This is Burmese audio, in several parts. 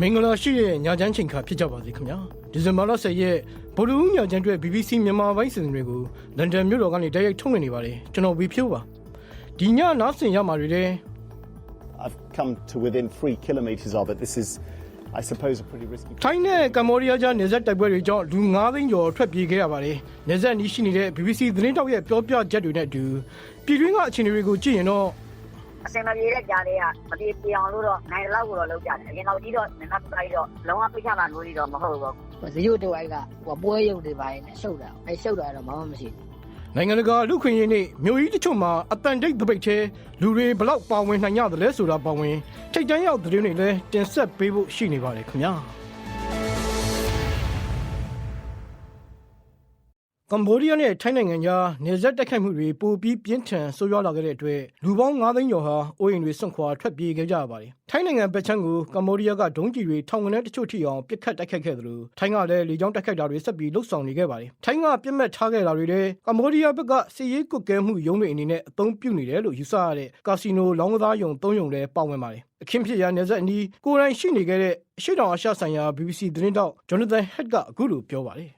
မင်္ဂလာရှိတဲ့ညချမ်းချိန်ခါဖြစ်ကြပါစေခင်ဗျာဒီဇင်ဘာလ10ရက်ဗုဒ္ဓဦးညချမ်းအတွက် BBC မြန်မာပိုင်းစီစဉ်တွေကိုလန်ဒန်မြို့တော်ကနေတိုက်ရိုက်ထုတ်လွှင့်နေပါတယ်ကျွန်တော်ဝီဖြိုးပါဒီညနားဆင်ရမှာတွေတဲ့ I've come to within three kilometres of it. This is, I suppose, a pretty risky. ထိုင်းနဲ့ကမ္ဘောဒီးယားကြားနေဆက်တိုက်ပွဲတွေကြောင့်လူ9သိန်းကျော်ထွက်ပြေးခဲ့ရပါတယ်နေဆက်နီးရှိနေတဲ့ BBC သတင်းတောက်ရဲ့ပြောပြချက်တွေနဲ့အတူပြည်တွင်းကအခြေအနေတွေကိုကြည့်ရင်တော့ အစင်မပြေတဲ့ကြားလေးကမပြေပြေအောင်လို့တော့နိုင်တဲ့လောက်ကိုတော့လုပ်ကြတယ်အရင်တော့ကြီးတော့နင်နာပတိုင်းတော့လုံးဝပိတ်ချမှာလို့ကြီးတော့မဟုတ်ဘူးပေါ့ဇီယိုတိုအိုက်ကဟိုပွဲရုပ်တွေပါရင်ရှုပ်တာအဲရှုပ်တာတော့ဘာမှမရှိဘူးနိုင်ငံတကာလူခွင့်ရေးနေ့မြို့ကြီးတချို့မှာအတန်တိတ်တပိတ်သေးလူတွေဘလောက်ပါဝင်နိုင်ကြသလဲဆိုတာပါဝင်ထိတ်တန်းရောက်သတင်းတွေလည်းတင်ဆက်ပေးဖို့ရှိနေပါတယ်ခင်ဗျာ ကမ္ဘောဒီးယားနဲ့ထိုင်းနိုင်ငံကြားနေဆက်တိုက်ခိုက်မှုတွေပိုပြီးပြင်းထန်ဆိုးရွားလာခဲ့တဲ့အတွက်လူပေါင်း9သိန်းကျော်ဟာအိုးအိမ်တွေစွန့်ခွာထွက်ပြေးခဲ့ကြရပါတယ်။ထိုင်းနိုင်ငံဘက်ခြမ်းကိုကမ္ဘောဒီးယားကဒုံးကျည်တွေထောင်ကနန်းတချို့ထိအောင်ပစ်ခတ်တိုက်ခိုက်ခဲ့သလိုထိုင်းကလည်းလေကြောင်းတိုက်ခိုက်တာတွေဆက်ပြီးလှုပ်ဆောင်နေခဲ့ပါတယ်။ထိုင်းကပြစ်မှတ်ထားခဲ့တာတွေတဲ့ကမ္ဘောဒီးယားဘက်ကစီရေးကွက်ကဲမှုရုံးတွေအနေနဲ့အသုံးပြုနေတယ်လို့ယူဆရတဲ့ကာစီနိုလောင်းကစားယုံ၃ယုံလည်းပါဝင်ပါတယ်။အခင်းဖြစ်ရာနေဆက်အနီးကိုယ်တိုင်ရှိနေခဲ့တဲ့အရှိတောင်အာရှဆိုင်ရာ BBC သတင်းတောက်ဂျွန်နသန်ဟက်ကအခုလိုပြောပါတယ်။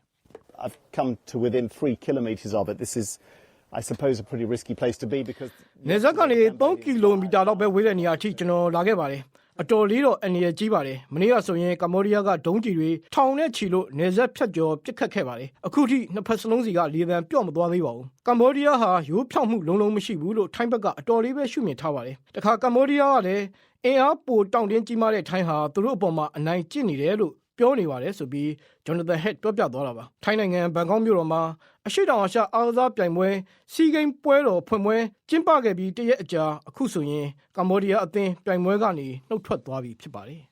I've come to within three kilometres of it. This is, I suppose, a pretty risky place to be because. နေဆက်ကနေ3ကီလိုမီတာလောက်ပဲဝေးတဲ့နေရာအထိကျွန်တော်လာခဲ့ပါတယ်အတော်လေးတော့အနေရကြီးပါတယ်မနေ့ကဆိုရင်ကမ္ဘောဒီးယားကဒုံးကျည်တွေထောင်နဲ့ချီလို့နေဆက်ဖြတ်ကျော်ပစ်ခတ်ခဲ့ပါတယ်အခုထိနှစ်ဖက်စလုံးစီကလေသံပြော့မသွားသေးပါဘူးကမ္ဘောဒီးယားဟာရိုးဖြောက်မှုလုံးလုံးမရှိဘူးလို့ထိုင်းဘက်ကအတော်လေးပဲရှုမြင်ထားပါတယ်တခါကမ္ဘောဒီးယားကလည်းအင်အားပိုတောင့်တင်းကြီးမားတဲ့ထိုင်းဟာသူတို့အပေါ်မှာအနိုင်ကျင့်နေတယ်လို့ ပြောနေပါတယ်ဆိုပြီးဂျွန်နသန်ဟက်ပြောပြသွားတာပါထိုင်းနိုင်ငံဘန်ကောက်မြို့တော်မှာအရှိတောင်အာရှအားကစားပြိုင်ပွဲစီဂိမ်းပွဲတော်ဖွင့်ပွဲကျင်းပခဲ့ပြီးတရက်အကြာအခုဆိုရင်ကမ္ဘောဒီးယားအသင်းပြိုင်ပွဲကနေနှုတ်ထွက်သွားပြီဖြစ်ပါတယ်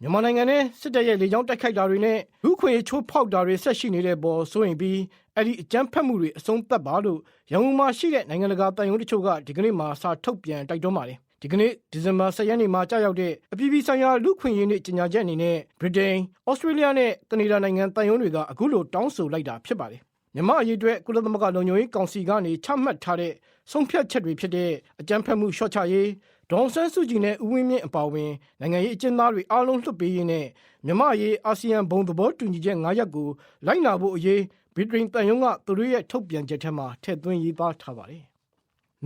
မြန်မာနိုင်ငံနဲ့စစ်တပ်ရဲ့လေကြောင်းတိုက်ခိုက်တာတွေနဲ့လူခွေချိုးဖောက်တာတွေဆက်ရှိနေတဲ့ပေါ်ဆိုရင်ပြီးအဲ့ဒီအကြမ်းဖက်မှုတွေအဆုံးသတ်ပါလို့ရန်ကုန်မှာရှိတဲ့နိုင်ငံတကာတန်ယုံတချို့ကဒီကနေ့မှစာထုတ်ပြန်တိုက်တွန်းပါတယ် ဒီကနေ့ဒီဇင်ဘာ10ရက်နေ့မှာကြာရောက်တဲ့အပြည်ပြည်ဆိုင်ရာလူခွင့်ရေးနေ့ကြေညာချက်အနေနဲ့ဗြိတိန်၊ဩစတြေးလျနဲ့ကနေဒါနိုင်ငံတန်ယုံတွေကအခုလိုတောင်းဆိုလိုက်တာဖြစ်ပါတယ်။မြန်မာအရေးအတွက်ကုလသမဂ္ဂလုံခြုံရေးကောင်စီကနေချမှတ်ထားတဲ့ဆုံးဖြတ်ချက်တွေဖြစ်တဲ့အကြမ်းဖက်မှုရှော့ချရေးဒေါန်ဆန်းစုကြည်နဲ့ဦးဝင်းမြင့်အပါအဝင်နိုင်ငံရေးအကျဉ်းသားတွေအားလုံးလွှတ်ပေးရေးနဲ့မြန်မာအရေးအာဆီယံဘုံသဘောတူညီချက်၅ရပ်ကိုလိုက်နာဖို့အရေးဗြိတိန်တန်ယုံကသူတို့ရဲ့ထုတ်ပြန်ချက်ထဲမှာထည့်သွင်းရေးသားထားပါတယ်။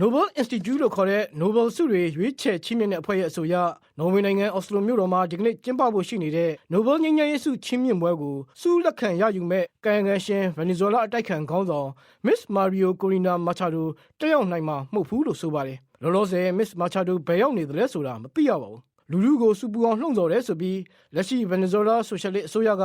Nobel Institute လို့ခေါ်တဲ့ Nobel ဆုတွေရွေးချယ်ချီးမြှင့်တဲ့အဖွဲ့ရဲ့အဆိုအရနော်ဝေနိုင်ငံအော်စလိုမြို့တော်မှာဒီကနေ့ကျင်းပဖို့ရှိနေတဲ့ Nobel ငြိမ်းချမ်းရေးဆုချီးမြှင့်ပွဲကိုဆုလက်ခံရယူမဲ့ကာယကံရှင်ဗင်နီဇွဲလားအတိုက်ခံခေါင်းဆောင် Miss Mario Corina Machado တက်ရောက်နိုင်မှာမဟုတ်ဘူးလို့ဆိုပါတယ်။လောလောဆယ် Miss Machado ဘယ်ရောက်နေသလဲဆိုတာမသိရပါဘူး။ လူလူကိုစူပူအောင်လှုံ့ဆော်တယ်ဆိုပြီးလက်ရှိဗင်နီဇွဲလားဆိုရှယ်လစ်အစိုးရက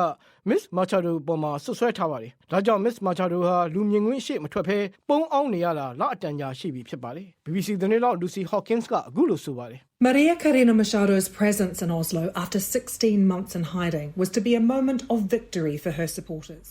Miss Machado ပေါ်မှာဆွဆွဲထားပါတယ်။ဒါကြောင့် Miss Machado ဟာလူမြင်ကွင်းရှေ့မထွက်ဘဲပုံအောင်နေရတာလအတန်ကြာရှိပြီဖြစ်ပါတယ်။ BBC သတင်းလောက် Lucy Hawkins ကအခုလိုဆိုပါတယ် Maria Karina Machado's presence in Oslo after 16 months in hiding was to be a moment of victory for her supporters.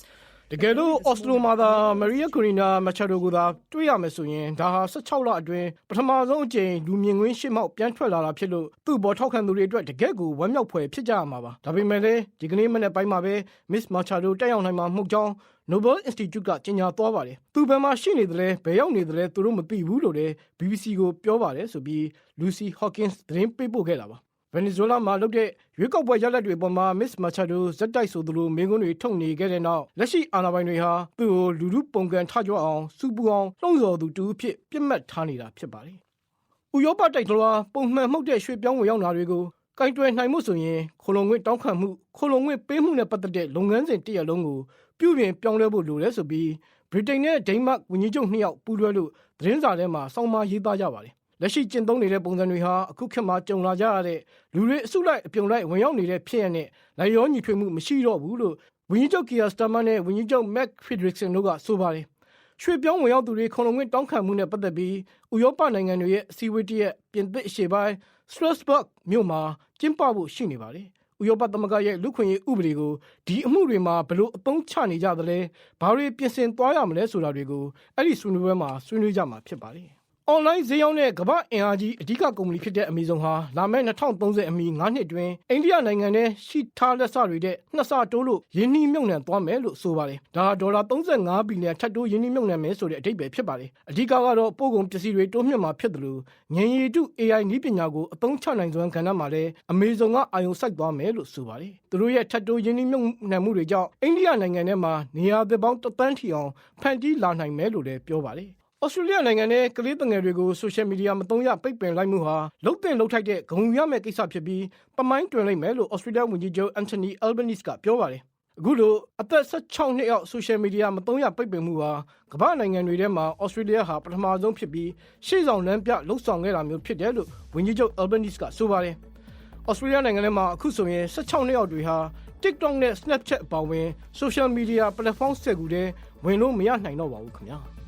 တကယ်လို့အော်စလိုမှာသာမရီယာကိုရီနာမချာဒိုကိုသာတွေ့ရမယ်ဆိုရင်ဒါဟာ16လအတွင်းပထမဆုံးအကြိမ်လူမြင်ကွင်းရှစ်မောက်ပြန်ထွက်လာတာဖြစ်လို့သူ့ဘောထောက်ခံသူတွေအတွက်တကယ့်ကိုဝမ်းမြောက်ဖွယ်ဖြစ်ကြရမှာပါဒါပေမဲ့လည်းဒီကနေ့မနေ့ပိုင်းမှာပဲ Miss Machado တက်ရောက်နိုင်မှာမဟုတ်ကြောင်း Nobel Institute ကကြေညာသွားပါတယ်သူဘယ်မှာရှိနေသလဲဘယ်ရောက်နေသလဲသူတို့မသိဘူးလို့လည်း BBC ကိုပြောပါတယ်ဆိုပြီး Lucy Hawkins သတင်းပေးပို့ခဲ့တာပါ ဗင်နီဇွဲလားမှာလုပ်တဲ့ရွေးကောက်ပွဲရလဒ်တွေပေါ်မှာ Miss Machado ဇက်တိုက်ဆိုသလိုမင်းကွန်းတွေထုတ်နေခဲ့တဲ့နောက်လက်ရှိအာဏာပိုင်တွေဟာသူ့ကိုလူလူပုံကန်ထကြွအောင်စူပူအောင်လှုံ့ဆော်သူတူအဖြစ်ပြစ်မှတ်ထားနေတာဖြစ်ပါတယ်။ဥရောပတိုက်တလွာပုံမှန်မှုတ်တဲ့ရွှေပြောင်းဝင်ရောက်လာတွေကိုကင်တွယ်နိုင်မှုဆိုရင်ခိုလုံငွေတောင်းခံမှုခိုလုံငွေပေးမှုနဲ့ပတ်သက်တဲ့လုပ်ငန်းစဉ်တရလုံးကိုပြုပြင်ပြောင်းလဲဖို့လိုတယ်ဆိုပြီးဗြိတိန်နဲ့ဒိန်းမတ်ဝန်ကြီးချုပ်နှစ်ယောက်ပူးတွဲလို့သတင်းစာထဲမှာစောင်းမရေးသားကြပါတယ်။ လက်ရှိကျင့်သုံးနေတဲ့ပုံစံတွေဟာအခုခေတ်မှာကြုံလာကြရတဲ့လူတွေအစုလိုက်အပြုံလိုက်ဝင်ရောက်နေတဲ့ဖြစ်ရတဲ့လိုက်ရောညီထွေမှုမရှိတော့ဘူးလို့ဝန်ကြီးချုပ်ကီယာစတာမန်နဲ့ဝန်ကြီးချုပ်မက်ဖီဒရစ်ဆန်တို့ကဆိုပါတယ်။ရွှေပြောင်းဝင်ရောက်သူတွေခုံလုံငွေတောင်းခံမှုနဲ့ပတ်သက်ပြီးဥရောပနိုင်ငံတွေရဲ့အစည်းအဝေးတရက်ပြင်သစ်အရှေ့ပိုင်းစထရတ်စဘာ့ဂ်မြို့မှာကျင်းပဖို့ရှိနေပါတယ်။ဥရောပသမဂ္ဂရဲ့လူခွင့်ရေးဥပဒေကိုဒီအမှုတွေမှာဘယ်လိုအသုံးချနေကြသလဲဘာတွေပြင်ဆင်သွားရမလဲဆိုတာတွေကိုအဲ့ဒီဆွေးနွေးပွဲမှာဆွေးနွေးကြမှာဖြစ်ပါတယ်။ online ဈေးရောင်းတဲ့ကမ္ဘာအင်အားကြီးအဓိကကုမ္ပဏီဖြစ်တဲ့ Amazon ဟာလာမယ့်2030အမီ9နှစ်တွင်အိန္ဒိယနိုင်ငံထဲရှိထားလက်စတွေတဲ့နှစ်ဆတိုးလို့ယင်းနှီးမြုပ်နှံသွားမယ်လို့ဆိုပါတယ်။ဒါဟာဒေါ်လာ35ဘီလီယံထပ်တိုးယင်းနှီးမြုပ်နှံမယ်ဆိုတဲ့အဓိပ္ပာယ်ဖြစ်ပါတယ်။အဓိကကတော့ပို့ကုန်ပစ္စည်းတွေတိုးမြင့်မှာဖြစ်တယ်လို့ငင်ရည်တု AI နည်းပညာကိုအသုံးချနိုင်စွမ်းကဏ္ဍမှာလည်း Amazon ကအာရုံစိုက်သွားမယ်လို့ဆိုပါတယ်။သူတို့ရဲ့ထပ်တိုးယင်းနှီးမြုပ်နှံမှုတွေကြောင့်အိန္ဒိယနိုင်ငံထဲမှာနေရာသစ်ပေါင်းတစ်သန်းထီအောင်ဖန်တီးလာနိုင်မယ်လို့လည်းပြောပါတယ်။ ဩစတြေးလျနိုင်ငံနဲ့ကလေးတငယ်တွေကိုဆိုရှယ်မီဒီယာမသုံးရပိတ်ပင်လိုက်မှုဟာလုတ်တင်လုတ်ထိုက်တဲ့ဂုဏ်ယူရမယ့်ကိစ္စဖြစ်ပြီးပမိုင်းတွင်လိုက်မယ်လို့ဩစတြေးလျဝန်ကြီးချုပ်အန်တိုနီအယ်ဘနီစ်ကပြောပါတယ်။အခုလိုအသက်16နှစ်အောက်ဆိုရှယ်မီဒီယာမသုံးရပိတ်ပင်မှုဟာကမ္ဘာနိုင်ငံတွေထဲမှာဩစတြေးလျဟာပထမဆုံးဖြစ်ပြီးရှေ့ဆောင်လမ်းပြလှုပ်ဆောင်ခဲ့တာမျိုးဖြစ်တယ်လို့ဝန်ကြီးချုပ်အယ်ဘနီစ်ကဆိုပါတယ်။ဩစတြေးလျနိုင်ငံထဲမှာအခုဆိုရင်16နှစ်အောက်တွေဟာ TikTok နဲ့ Snapchat အပါအဝင် social media platform 10ခုတည်းဝင်လို့မရနိုင်တော့ပါဘူးခင်ဗျာ။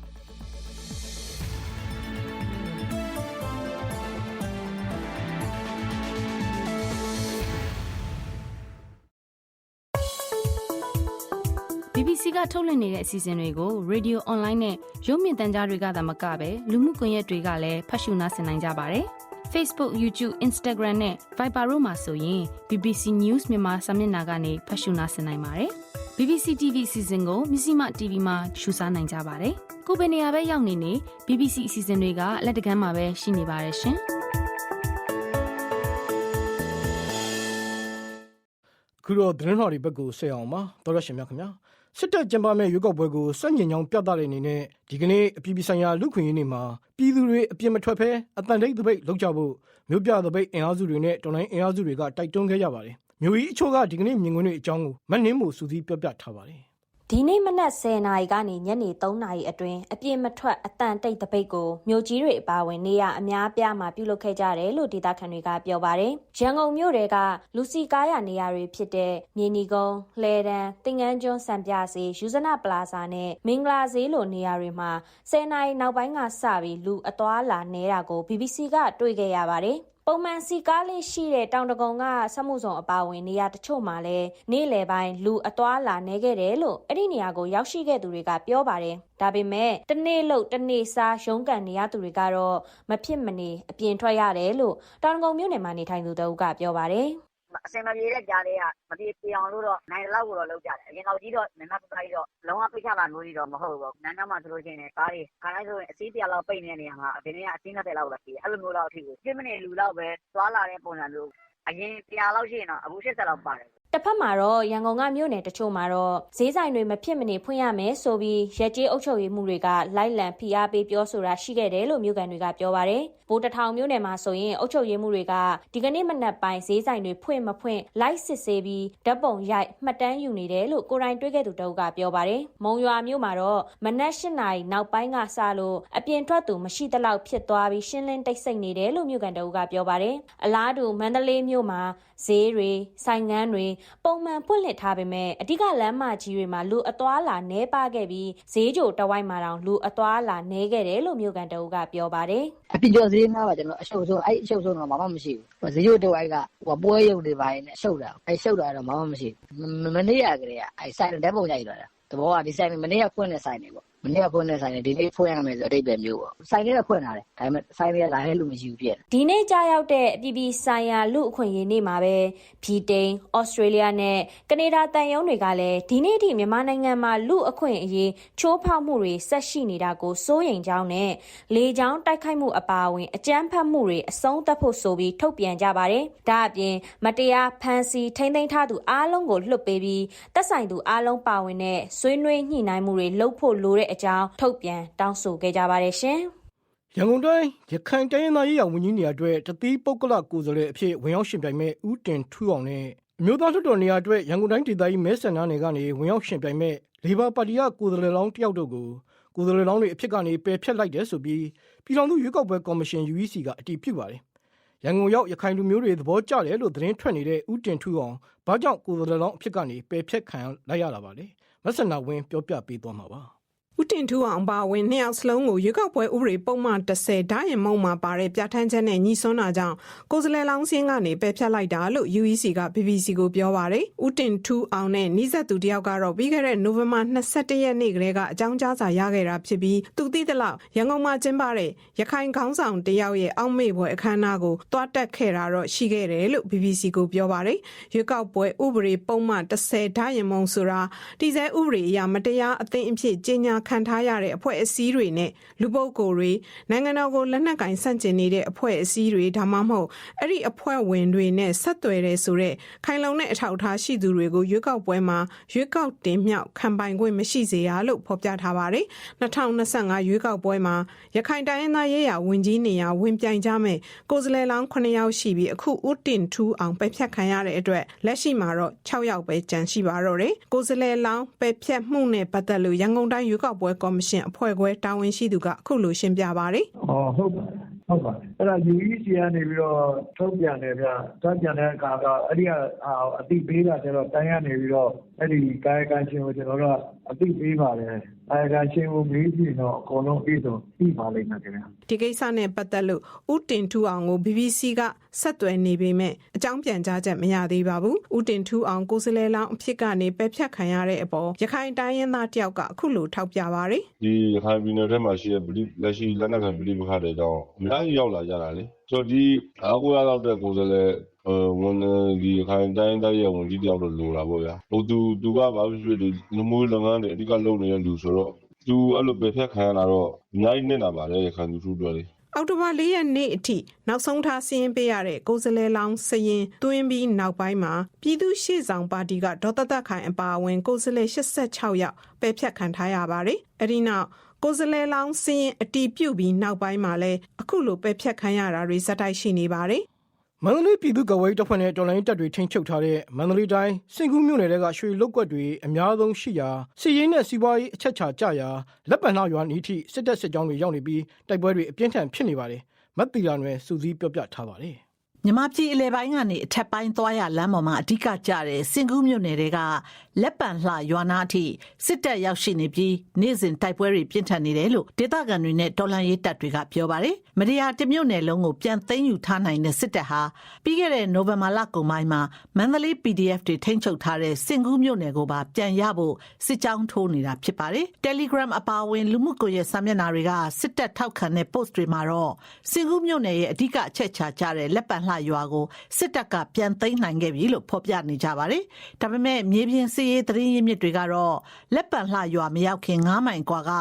ထုတ်လွှင့်နေတဲ့အစီအစဉ်တွေကို Radio Online နဲ့ရုပ်မြင်သံကြားတွေကသာမကပဲလူမှုကွန်ရက်တွေကလည်းဖတ်ရှုနားဆင်နိုင်ကြပါတယ်။ Facebook, YouTube, Instagram နဲ့ Viber တို့မှာဆိုရင် BBC News မြန်မာစာမျက်နှာကနေဖတ်ရှုနားဆင်နိုင်ပါတယ်။ BBC TV အစီအစဉ်ကိုမြစည်းမ TV မှာရှုစားနိုင်ကြပါတယ်။ကိုယ်ပဲနေရာပဲရောက်နေနေ BBC အစီအစဉ်တွေကလက်တကမ်းမှာပဲရှိနေပါတယ်ရှင်။အခုတော့သတင်းတော်တွေဘက်ကိုဆက်အောင်ပါတော်ရရှင်များခင်ဗျာ စစ်တပ်ကျင်းပမဲ့ရွေးကောက်ပွဲကိုစန့်ကျင်ကြောင်းပြသတဲ့အနေနဲ့ဒီကနေ့အပြည်ပြည်ဆိုင်ရာလူခွင့်ရေးနေ့မှာပြည်သူတွေအပြစ်မထွက်ဘဲအတန်တိတ်တပိတ်လောက်ကြဖို့မြို့ပြတပိတ်အင်အားစုတွေနဲ့တော်လိုင်းအင်အားစုတွေကတိုက်တွန်းခဲ့ကြပါတယ်မြို့ကြီးအချို့ကဒီကနေ့မြင်ကွင်းတွေအကြောင်းကိုမနှင်းမှုစူးစီးပြောပြထားပါတယ် ဒီနေ့မနက်10:00နာရီကနေညနေ3:00နာရီအတွင်းအပြင်းမထွက်အတန်တိတ်တပိတ်ကိုမြို့ကြီးတွေအပါအဝင်နေရအများအပြားမှာပြုလုပ်ခဲ့ကြတယ်လို့ဒေသခံတွေကပြောပါတယ်။ရန်ကုန်မြို့တွေကလူစီကားရနေရာတွေဖြစ်တဲ့မြေနီကုန်း၊လှဲတန်း၊တင်ငန်းကျွန်းစံပြစေယူဇနပလာဇာနဲ့မင်္ဂလာဈေးလိုနေရာတွေမှာ10:00နာရီနောက်ပိုင်းကစပြီးလူအသွားလာနေတာကို BBC ကတွေ့ခဲ့ရပါတယ်။ ပုံမှန်စီကားလေးရှိတဲ့တောင်တကုံကစက်မှုဆောင်အပါအဝင်နေရာတချို့မှာလည်းနေ့လယ်ပိုင်းလူအသွားလာနေခဲ့တယ်လို့အဲ့ဒီနေရာကိုရောက်ရှိခဲ့သူတွေကပြောပါတယ်။ဒါပေမဲ့တနေ့လို့တနေ့စားရုံးကန်နေရသူတွေကတော့မဖြစ်မနေအပြင်ထွက်ရတယ်လို့တောင်တကုံမြို့နယ်မှာနေထိုင်သူတအုပ်ကပြောပါတယ်။ အစင်မပြေတဲ့ကြားလေးကမပြေပြေအောင်လို့တော့ နိုင်တဲ့လောက်ကိုတော့ လုပ်ကြတယ် အရင်တော့ကြီးတော့နည်းနည်းပူကြီးတော့ လုံးဝပိတ်ချတာမျိုးကြီးတော့ မဟုတ်ဘူးပေါ့နန်းတော့မှဆိုလို့ရှိရင် ကားတွေ ခါတိုင်းဆိုရင် အစီး100လောက် ပိတ်နေတဲ့နေရာမှာ ဒီနေ့က အစီး20လောက်ပဲရှိတယ် အဲ့လိုမျိုးလောက်အထိကို10မိနစ်လူလောက်ပဲ သွားလာတဲ့ပုံစံမျိုး အရင်100လောက်ရှိရင်တော့အခု80လောက်ပါတယ် တစ်ဖက်မှာတော့ရန်ကုန်ကမြို့နယ်တချို့မှာတော့ဈေးဆိုင်တွေမဖြစ်မနေဖွင့်ရမယ်ဆိုပြီးရက်ကျေးအုပ်ချုပ်ရေးမှုတွေကလိုက်လံဖိအားပေးပြောဆိုတာရှိခဲ့တယ်လို့မြို့ကန်တွေကပြောပါရယ်ဘိုးတထောင်မြို့နယ်မှာဆိုရင်အုပ်ချုပ်ရေးမှုတွေကဒီကနေ့မနက်ပိုင်းဈေးဆိုင်တွေဖွင့်မဖွင့်လိုက်စစ်ဆေးပြီးဓာတ်ပုံရိုက်မှတ်တမ်းယူနေတယ်လို့ကိုရိုင်းတွေးခဲ့သူတအုပ်ကပြောပါရယ်မုံရွာမြို့မှာတော့မနက်၈နာရီနောက်ပိုင်းကစလို့အပြင်ထွက်သူမရှိသလောက်ဖြစ်သွားပြီးရှင်းလင်းတိတ်ဆိတ်နေတယ်လို့မြို့ကန်တအုပ်ကပြောပါရယ်အလားတူမန္တလေးမြို့မှာဈေးတွေဆိုင်ငန်းတွေပုံမှန်ဖွင့်လှစ်ထားပေမဲ့အဓိကလမ်းမကြီးတွေမှာလူအသွားလာနှဲပါခဲ့ပြီးဈေးကြိုတဝိုက်မှာတောင်လူအသွားလာနှဲခဲ့တယ်လို့မြို့ကန်တအုပ်ကပြောပါတယ်အပြင်ကျော်ဈေးနားပါကျွန်တော်အရှုပ်ဆုံးအဲ့အရှုပ်ဆုံးတော့ဘာမှမရှိဘူးဈေးရုပ်တော့အဲ့ကဟိုပွဲရုပ်တွေပါရင်လည်းရှုပ်တာအဲ့ရှုပ်တာတော့ဘာမှမရှိဘူးမနေ့ကကလေးကအဲ့ဆိုင်တဲ့ပုံရိုက်တော့တာတဘောကဒီဆိုင်မနေ့ကဖွင့်တဲ့ဆိုင်တွေပေါ့ မနေ့ကဖွင့်တဲ့ဆိုင်တွေဒီနေ့ဖွင့်ရမယ်ဆိုအတိတ်ပဲမျိုးပေါ့ဆိုင်တွေကဖွင့်လာတယ်ဒါပေမဲ့ဆိုင်တွေကလာတဲ့လူမရှိဘူးပြည့်ဒီနေ့ကြာရောက်တဲ့အပြည်ပြည်ဆိုင်ရာလူအခွင့်အရေးနေ့မှာပဲဗြိတိန်၊ဩစတြေးလျနဲ့ကနေဒါတန်ယုံတွေကလည်းဒီနေ့ထိမြန်မာနိုင်ငံမှာလူအခွင့်အရေးချိုးဖောက်မှုတွေဆက်ရှိနေတာကိုစိုးရိမ်ကြောင်းနဲ့လေကြောင်းတိုက်ခိုက်မှုအပါအဝင်အကြမ်းဖက်မှုတွေအဆုံးသတ်ဖို့ဆိုပြီးထုတ်ပြန်ကြပါတယ်။ဒါအပြင်မတရားဖမ်းဆီးထိန်းသိမ်းထားသူအားလုံးကိုလွှတ်ပေးပြီးသက်ဆိုင်သူအားလုံးပါဝင်တဲ့ဆွေးနွေးညှိနှိုင်းမှုတွေလုပ်ဖို့လိုတဲ့အကြောင်းထုတ်ပြန်တောင်းဆိုခဲ့ကြပါတယ်ရှင်။ရန်ကုန်တိုင်းရခိုင်တိုင်းရင်းသားရေးရာဝန်ကြီးနေရာအတွက်တတိပုဂ္ဂလကိုယ်စားလှယ်အဖြစ်ဝင်ရောက်ရှင်ပြိုင်မဲ့ဦးတင်ထူအောင်နဲ့အမျိုးသားလွှတ်တော်နေရာအတွက်ရန်ကုန်တိုင်းဒေသကြီးမဲဆန္ဒနယ်ကနေဝင်ရောက်ရှင်ပြိုင်မဲ့လေဘာပါတီကကိုယ်စားလှယ်လောင်းတယောက်တို့ကိုကိုယ်စားလှယ်လောင်းတွေအဖြစ်ကနေပယ်ဖျက်လိုက်တယ်ဆိုပြီးပြည်ထောင်စုရွေးကောက်ပွဲကော်မရှင် UEC ကအတည်ပြုပါတယ်။ရန်ကုန်ရောက်ရခိုင်လူမျိုးတွေသဘောကျတယ်လို့သတင်းထွက်နေတဲ့ဦးတင်ထူအောင်ဘာကြောင့်ကိုယ်စားလှယ်လောင်းအဖြစ်ကနေပယ်ဖျက်ခံလိုက်ရတာပါလဲ။မဆန္ဒဝင်းပြောပြပေးသွားမှာပါ။ ဦးတင်ထူအောင်ပါဝင်နှစ်ယောက်စလုံးကိုရွေးကောက်ပွဲဥပဒေပုံမှန်30ဓာတ်ရင်မုံမှာပါတဲ့ပြဋ္ဌာန်းချက်နဲ့ညီစွန်းတာကြောင့်ကိုယ်စားလှယ်လောင်းစင်းကနေပယ်ဖြတ်လိုက်တာလို့ UEC က BBC ကိုပြောပါတယ်။ဦးတင်ထူအောင်နဲ့နှိစက်သူတယောက်ကတော့ပြီးခဲ့တဲ့နိုဝင်ဘာ22ရက်နေ့ကလေးကအကြောင်းကြားစာရခဲ့တာဖြစ်ပြီးသူသိသလောက်ရန်ကုန်မှာကျင်းပတဲ့ရခိုင်ခေါင်းဆောင်တယောက်ရဲ့အောက်မေ့ပွဲအခမ်းအနားကိုတွားတက်ခဲ့တာတော့ရှိခဲ့တယ်လို့ BBC ကိုပြောပါတယ်။ရွေးကောက်ပွဲဥပဒေပုံမှန်30ဓာတ်ရင်မုံဆိုတာတည်ဆဲဥပဒေအရမတရားအသင်းအဖြစ်ကြီးညာခံထားရတဲ့အဖွဲ့အစည်းတွေနဲ့လူပုဂ္ဂိုလ်တွေနိုင်ငံတော်ကိုလက်နက်ကင်ဆန့်ကျင်နေတဲ့အဖွဲ့အစည်းတွေဒါမှမဟုတ်အဲ့ဒီအဖွဲ့ဝင်တွေနဲ့ဆက်သွယ်တဲ့ဆိုတဲ့ခိုင်လုံတဲ့အထောက်အထားရှိသူတွေကိုရွေးကောက်ပွဲမှာရွေးကောက်တင်မြှောက်ခံပိုင်ခွင့်မရှိစေရလို့ဖော်ပြထားပါတယ်။2025ရွေးကောက်ပွဲမှာရခိုင်တိုင်းရင်းသားရေးရာဝန်ကြီးနေရာဝင်ပြိုင်ကြမဲ့ကိုယ်စားလှယ်လောင်း9ယောက်ရှိပြီးအခုဦးတင်ထူးအောင်ပယ်ဖြတ်ခံရတဲ့အတွက်လက်ရှိမှာတော့6ယောက်ပဲကျန်ရှိပါတော့တယ်။ကိုယ်စားလှယ်လောင်းပယ်ဖြတ်မှုနဲ့ပတ်သက်လို့ရန်ကုန်တိုင်းရွေးကောက်ပွဲကော်မရှင်အဖွဲ့ခွဲတာဝန်ရှိသူကအခုလိုရှင်းပြပါတယ်။อ๋อဟုတ်ပါတယ်ဟုတ်ပါတယ်အဲ့ဒါ UEC ကနေပြီးတော့ထုတ်ပြန်တယ်ဗျထုတ်ပြန်တဲ့အခါတော့အဲ့ဒီဟာအတိပေးတာကျတော့တိုင်းကနေပြီးတော့အဲ့ဒီကာယကံရှင်ကိုကျွန်တော်တို့ကအတိပေးပါတယ် ကာယကံရှင်ကိုမေးကြည့်တော့အကုန်လုံးပြီးဆုံးပြီးပါလိမ့်မယ်ခင်ဗျာဒီကိစ္စနဲ့ပတ်သက်လို့ဦးတင်ထူအောင်ကို BBC ကဆက်သွယ်နေပေမဲ့အကြောင်းပြန်ကြားချက်မရသေးပါဘူးဦးတင်ထူအောင်ကိုယ်စားလှယ်လောင်းအဖြစ်ကနေပယ်ဖြတ်ခံရတဲ့အပေါ်ရခိုင်တိုင်းရင်းသားတယောက်ကအခုလိုထောက်ပြပါတယ်ဒီရခိုင်ပြည်နယ်ထဲမှာရှိတဲ့ဗလီလက်ရှိလက်နက်ခံဗလီပခတဲ့ကြောင့်အများကြီးရောက်လာကြတာလေဆိုတော့ဒီအားကိုးရတော့တဲ့ကိုယ်စားလှယ်အဲ ဝန်ဒီရခိုင်တိုင်းတိုင်းရဲ့ဝန်ကြီးတယောက်တော့လိုတာပေါ့ဗျာဟိုသူသူကဘာဖြစ်ဖြစ်ဒီလူမျိုးလုပ်ငန်းတွေအဓိကလုပ်နေတဲ့လူဆိုတော့သူအဲ့လိုပဲဖက်ခံရတာတော့အများကြီးနစ်နာပါတယ်ရခိုင်လူထုတွေလေအောက်တိုဘာ၄ရက်နေ့အထိနောက်ဆုံးထားစီရင်ပေးရတဲ့ကိုယ်စားလှယ်လောင်းစရင်တွင်းပြီးနောက်ပိုင်းမှာပြည်သူ့ရှေ့ဆောင်ပါတီကဒေါ်သက်သက်ခိုင်အပါအဝင်ကိုယ်စားလှယ်86ယောက်ပယ်ဖြတ်ခံထားရပါတယ်။အဲဒီနောက်ကိုယ်စားလှယ်လောင်းစရင်အတီးပြုတ်ပြီးနောက်ပိုင်းမှာလည်းအခုလိုပယ်ဖြတ်ခံရတာတွေဇက်တိုက်ရှိနေပါတယ်။ မန္တလေးပြည်သူ့ကဝေးတပ်ဖွဲ့နဲ့တော်လိုင်းတပ်တွေထိန်းချုပ်ထားတဲ့မန္တလေးတိုင်းစင်ကူးမြို့နယ်ကရွှေလုတ်ကွက်တွေအများဆုံးရှိရာစီရင်နဲ့စီးပွားရေးအချက်ချာကြရာလက်ပံနှောက်ရွာနီးထိစစ်တပ်စစ်ကြောင်းတွေရောက်နေပြီးတိုက်ပွဲတွေအပြင်းထန်ဖြစ်နေပါတယ်။မတ်တီလာနယ်စူးစီးပြောပြထားပါတယ်။ မြမပြည်အလဲပိုင်းကနေအထက်ပိုင်းသွားရလမ်းပေါ်မှာအဓိကကျတဲ့စင်ကူးမြို့နယ်တွေကလက်ပံလှရွာနာအထိစစ်တပ်ရောက်ရှိနေပြီးနေ့စဉ်တိုက်ပွဲတွေပြင်းထန်နေတယ်လို့ဒေသခံတွေနဲ့တော်လှန်ရေးတပ်တွေကပြောပါတယ်။မတရားတမြို့နယ်လုံးကိုပြန်သိမ်းယူထားနိုင်တဲ့စစ်တပ်ဟာပြီးခဲ့တဲ့နိုဝင်ဘာလကုန်ပိုင်းမှာမန္တလေး PDF တွေထိန်းချုပ်ထားတဲ့စင်ကူးမြို့နယ်ကိုပါပြန်ရဖို့စစ်ကြောင်းထိုးနေတာဖြစ်ပါတယ်။ Telegram အပါအဝင်လူမှုကွန်ရက်စာမျက်နှာတွေကစစ်တပ်ထောက်ခံတဲ့ post တွေမှာတော့စင်ကူးမြို့နယ်ရဲ့အဓိကအချက်ချာကြတဲ့လက်ပံလရွာကိုစစ်တပ်ကပြန်သိမ်းနိုင်ခဲ့ပြီလို့ဖော်ပြနေကြပါတယ်။ဒါပေမဲ့မြေပြင်စစ်ရေးသတင်းရင်းမြစ်တွေကတော့လက်ပံလှရွာမရောက်ခင်9မိုင်กว่าက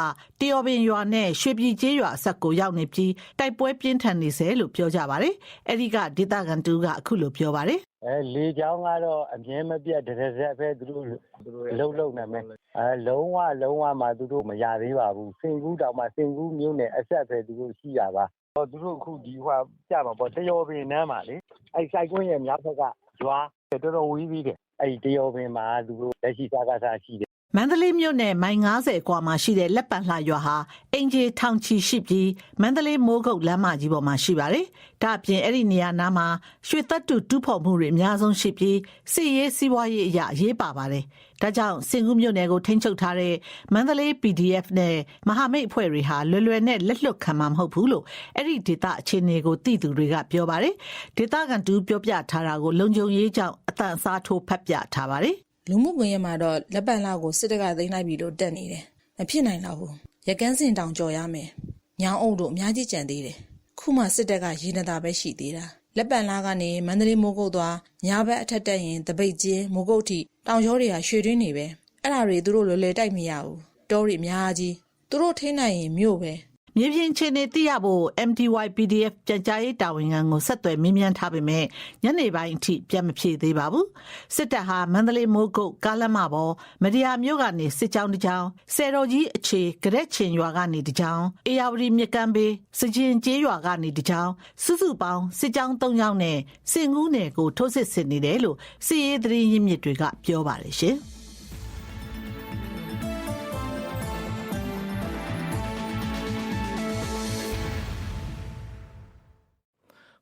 တယော်ပင်ရွာနဲ့ရွှေပြည်ကျေးရွာအဆက်ကိုရောက်နေပြီးတိုက်ပွဲပြင်းထန်နေစေလို့ပြောကြပါတယ်။အဲဒီကဒေသခံတူကအခုလိုပြောပါတယ် အဲလေချောင်းကတော့အမြဲမပြတ်တစ်ရက်ပဲသူတို့သူတို့လှုပ်လှုပ်နေမယ်အဲလုံးဝလုံးဝမှသူတို့မရသေးပါဘူးစင်ကူးတောင်မှစင်ကူးမျိုးနဲ့အဆက်ပဲသူတို့ရှိရပါဟော သူတို့အခုဒီဟွာပြမှာပေါ့တယောပင်နမ်းပါလေအဲစိုက်ကွင်းရဲ့မြောက်ဘက်ကရွာတော်တော်ဝီးပြီးတယ်အဲတယောပင်မှာသူတို့လက်ရှိစားကစားရှိတယ် မန္တလေးမြို့နယ်မိုင်90กว่าမှာရှိတဲ့လက်ပံလှရွာဟာအင်ဂျီထောင်ချီရှိပြီးမန္တလေးမိုးကုတ်လမ်းမကြီးပေါ်မှာရှိပါတယ်။ဒါ့အပြင်အဲ့ဒီနေရာနားမှာရွှေသက်တူတူးဖော်မှုတွေအများဆုံးရှိပြီးစီရေးစီးပွားရေးအရာအရေးပါပါတယ်။ဒါကြောင့်စင်ကူးမြို့နယ်ကိုထိန်းချုပ်ထားတဲ့မန္တလေး PDF နဲ့မဟာမိတ်အဖွဲ့တွေဟာလွယ်လွယ်နဲ့လက်လွတ်ခံမှာမဟုတ်ဘူးလို့အဲ့ဒီဒေသအခြေအနေကိုသိသူတွေကပြောပါတယ်။ဒေသခံတူပြောပြထားတာကိုလုံခြုံရေးကြောင့်အတန်အစားထိုးဖတ်ပြထားပါတယ်။ လူမှုကွန်ရက်မှာတော့လက်ပံလောက်ကိုစစ်တပ်ကသိမ်းလိုက်ပြီလို့တက်နေတယ်။မဖြစ်နိုင်တော့ဘူး။ရကန်းစင်တောင်ကြော်ရမယ်။ညောင်အုပ်တို့အများကြီးကြံသေးတယ်။ခုမှစစ်တပ်ကရေနတာပဲရှိသေးတာ။လက်ပံလားကနေမန္တလေးမိုးကုတ်သွားညာဘက်အထက်တက်ရင်တပိတ်ကျင်းမိုးကုတ်ထိတောင်ကျောတွေကရွှေတွင်းနေပဲ။အဲ့ဒါတွေသူတို့လွယ်လွယ်တိုက်မရဘူး။တောတွေအများကြီးသူတို့ထိနိုင်ရင်မြို့ပဲ မြေပြင်အခြေအနေသိရဖို့ MTY PDF ပြန်ကြားရေးတာဝန်ခံကိုဆက်သွယ်မေးမြန်းထားပေမဲ့ညနေပိုင်းအထိပြန်မဖြေသေးပါဘူးစစ်တပ်ဟာမန္တလေးမိုးကုတ်ကားလမ်းမပေါ်မဒီယာမြို့ကနေစစ်ကြောင်းတစ်ကြောင်းဆယ်တော်ကြီးအခြေကြရက်ချင်ရွာကနေတစ်ကြောင်းအေယာဝတီမြကမ်းဘေးစကြင်ကျေးရွာကနေတစ်ကြောင်းစုစုပေါင်းစစ်ကြောင်း၃ကြောင်းနဲ့စင်ကူးနယ်ကိုထိုးစစ်ဆင်နေတယ်လို့စီရေးသတင်းရင်းမြစ်တွေကပြောပါတယ်ရှင်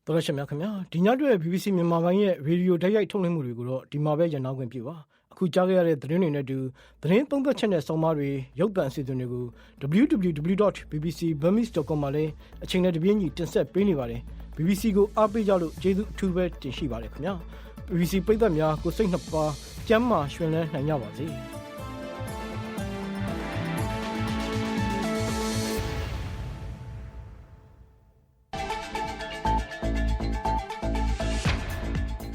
တော်ရရှိမြခင်ဗျာဒီညအတွက် BBC မြန်မာပိုင်းရဲ့ရေဒီယိုတိုက်ရိုက်ထုတ်လွှင့်မှုတွေကိုတော့ဒီမှာပဲရန်နာခွင့်ပြုပါအခုကြားခဲ့ရတဲ့သတင်းတွေနဲ့အတူသတင်းသုံးသပ်ချက်နဲ့ဆောင်းပါးတွေရုပ်သံအစီအစဉ်တွေကို www.bbcburmese.com မှာလည်းအချိန်နဲ့တပြေးညီတင်ဆက်ပေးနေပါတယ် BBC ကိုအားပေးကြလို့ကျေးဇူးအထူးပဲတင်ရှိပါတယ်ခင်ဗျာ BBC ပိတ်သက်များကိုစိတ်နှစ်ပါးကျမ်းမာရှင်လန်းနိုင်ကြပါစေ